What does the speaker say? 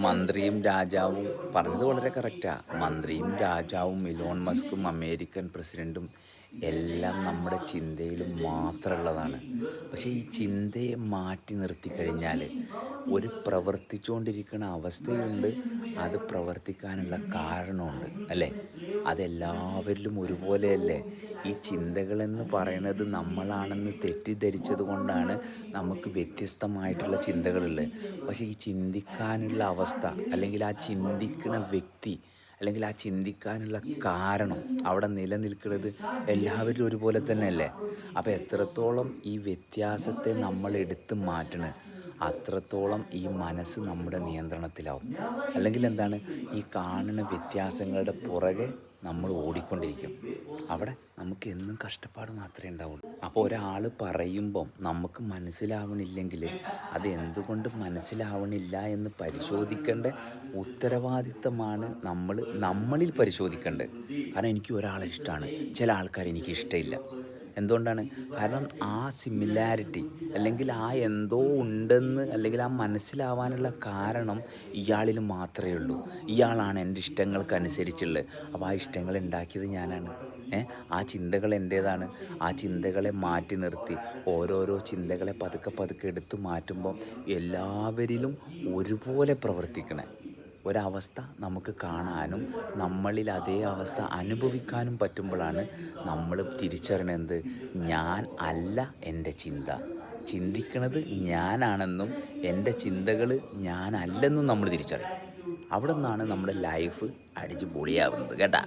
മന്ത്രിയും രാജാവും പറഞ്ഞത് വളരെ കറക്റ്റാണ് മന്ത്രിയും രാജാവും ഇലോൺ മസ്കും അമേരിക്കൻ പ്രസിഡന്റും എല്ലാം നമ്മുടെ ചിന്തയിൽ മാത്രമുള്ളതാണ്. പക്ഷേ ഈ ചിന്തയെ മാറ്റി നിർത്തി കഴിഞ്ഞാൽ ഒരു പ്രവർത്തിച്ചുകൊണ്ടിരിക്കുന്ന അവസ്ഥയുണ്ട് അത് പ്രവർത്തിക്കാനുള്ള കാരണമുണ്ട് അല്ലേ? അതെല്ലാവരിലും ഒരുപോലെയല്ലേ? ഈ ചിന്തകളെന്ന് പറയുന്നത് നമ്മളാണെന്ന് തെറ്റിദ്ധരിച്ചത് കൊണ്ടാണ് നമുക്ക് വ്യത്യസ്തമായിട്ടുള്ള ചിന്തകളുള്ളത്. പക്ഷേ ഈ ചിന്തിക്കാനുള്ള അവസ്ഥ അല്ലെങ്കിൽ ആ ചിന്തിക്കുന്ന വ്യക്തി അല്ലെങ്കിൽ ആ ചിന്തിക്കാനുള്ള കാരണം അവിടെ നിലനിൽക്കുന്നത് എല്ലാവരും ഒരുപോലെ തന്നെയല്ലേ? അപ്പോൾ എത്രത്തോളം ഈ വ്യത്യാസത്തെ നമ്മൾ എടുത്ത് മാറ്റണം? അത്രത്തോളം ഈ മനസ്സ് നമ്മുടെ നിയന്ത്രണത്തിലാവും. അല്ലെങ്കിൽ എന്താണ്? ഈ കാണുന്ന വ്യത്യാസങ്ങളുടെ പുറകെ നമ്മൾ ഓടിക്കൊണ്ടിരിക്കും. അവിടെ നമുക്ക് എന്നും കഷ്ടപ്പാട് മാത്രമേ ഉണ്ടാവുള്ളൂ. അപ്പോൾ ഒരാൾ പറയുമ്പം നമുക്ക് മനസ്സിലാവണില്ലെങ്കിൽ അത് എന്തുകൊണ്ട് മനസ്സിലാവണില്ല എന്ന് പരിശോധിക്കേണ്ട ഉത്തരവാദിത്തമാണ് നമ്മൾ നമ്മളിൽ പരിശോധിക്കേണ്ടത്. കാരണം എനിക്ക് ഒരാളെ ഇഷ്ടമാണ് ചില ആൾക്കാർ എനിക്ക് ഇഷ്ടമില്ല. എന്തുകൊണ്ടാണ്? കാരണം ആ സിമിലാരിറ്റി അല്ലെങ്കിൽ ആ എന്തോ ഉണ്ടെന്ന് അല്ലെങ്കിൽ ആ മനസ്സിലാവാനുള്ള കാരണം ഇയാളിൽ മാത്രമേ ഉള്ളൂ. ഇയാളാണ് എന്റെ ഇഷ്ടങ്ങൾക്കനുസരിച്ചുള്ളത്. അപ്പോൾ ആ ഇഷ്ടങ്ങൾ ഉണ്ടാക്കിയത് ഞാനാണ്. ആ ചിന്തകൾ എന്റേതാണ്. ആ ചിന്തകളെ മാറ്റി നിർത്തി ഓരോരോ ചിന്തകളെ പതുക്കെ പതുക്കെ എടുത്തു മാറ്റുമ്പോൾ എല്ലാവരിലും ഒരുപോലെ പ്രവർത്തിക്കണേ. ഒരവസ്ഥ നമുക്ക് കാണാനും നമ്മളിൽ അതേ അവസ്ഥ അനുഭവിക്കാനും പറ്റുമ്പോഴാണ് നമ്മൾ തിരിച്ചറിയണത് ഞാൻ അല്ല എന്റെ ചിന്ത. ചിന്തിക്കണത് ഞാനാണെന്നും എന്റെ ചിന്തകൾ ഞാനല്ലെന്നും നമ്മൾ തിരിച്ചറിയും. അവിടെ നിന്നാണ് നമ്മുടെ ലൈഫ് അടിച്ച് പൊളിയാവുന്നത് കേട്ടാ.